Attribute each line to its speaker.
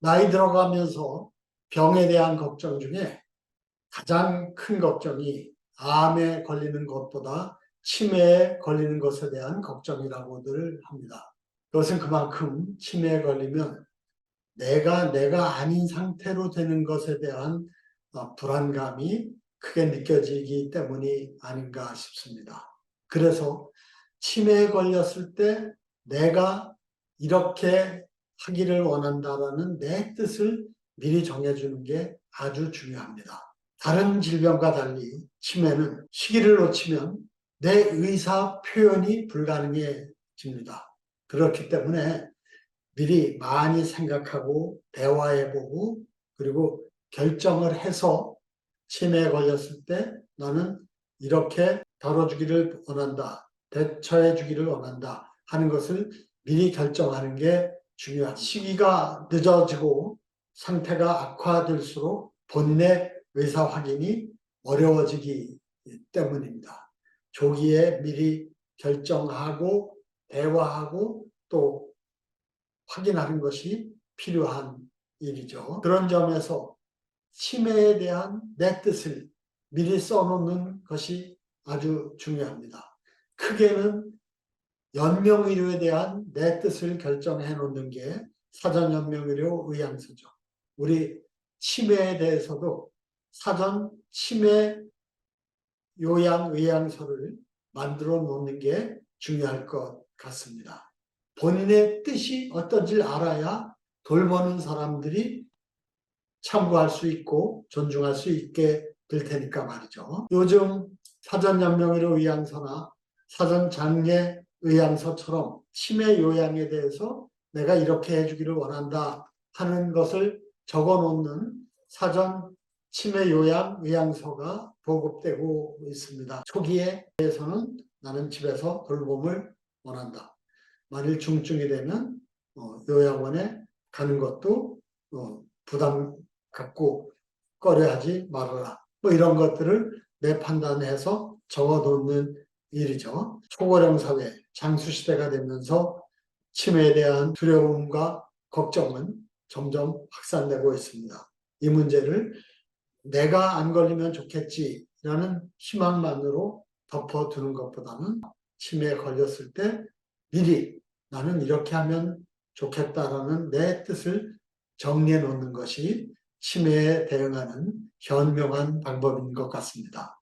Speaker 1: 나이 들어가면서 병에 대한 걱정 중에 가장 큰 걱정이 암에 걸리는 것보다 치매에 걸리는 것에 대한 걱정이라고들 합니다. 그것은 그만큼 치매에 걸리면 내가 내가 아닌 상태로 되는 것에 대한 어, 불안감이 크게 느껴지기 때문이 아닌가 싶습니다. 그래서 치매에 걸렸을 때 내가 이렇게 하기를 원한다라는 내 뜻을 미리 정해주는 게 아주 중요합니다. 다른 질병과 달리 치매는 시기를 놓치면 내 의사 표현이 불가능해집니다. 그렇기 때문에 미리 많이 생각하고 대화해보고 그리고 결정을 해서 치매에 걸렸을 때 나는 이렇게 다뤄주기를 원한다. 대처해 주기를 원한다. 하는 것을 미리 결정하는 게 중요한 시기가 늦어지고 상태가 악화될수록 본인의 의사 확인이 어려워지기 때문입니다. 조기에 미리 결정하고 대화하고 또 확인하는 것이 필요한 일이죠. 그런 점에서 치매에 대한 내 뜻을 미리 써놓는 것이 아주 중요합니다. 크게는 연명의료에 대한 내 뜻을 결정해 놓는 게 사전 연명의료 의향서죠. 우리 치매에 대해서도 사전 치매 요양 의향서를 만들어 놓는 게 중요할 것 같습니다. 본인의 뜻이 어떤지 알아야 돌보는 사람들이 참고할 수 있고 존중할 수 있게 될 테니까 말이죠. 요즘 사전 연명의료 의향서나 사전 장례 의향서처럼 치매 요양에 대해서 내가 이렇게 해주기를 원한다 하는 것을 적어 놓는 사전 치매 요양 의향서가 보급되고 있습니다. 초기에 대해서는 나는 집에서 돌봄을 원한다. 만일 중증이 되면 어, 요양원에 가는 것도 어, 부담 갖고 꺼려하지 말아라. 뭐 이런 것들을 내 판단해서 적어놓는 일이죠. 초고령 사회, 장수 시대가 되면서 치매에 대한 두려움과 걱정은 점점 확산되고 있습니다. 이 문제를 내가 안 걸리면 좋겠지라는 희망만으로 덮어두는 것보다는 치매에 걸렸을 때 미리 나는 이렇게 하면 좋겠다라는 내 뜻을 정리해 놓는 것이 치매에 대응하는 현명한 방법인 것 같습니다.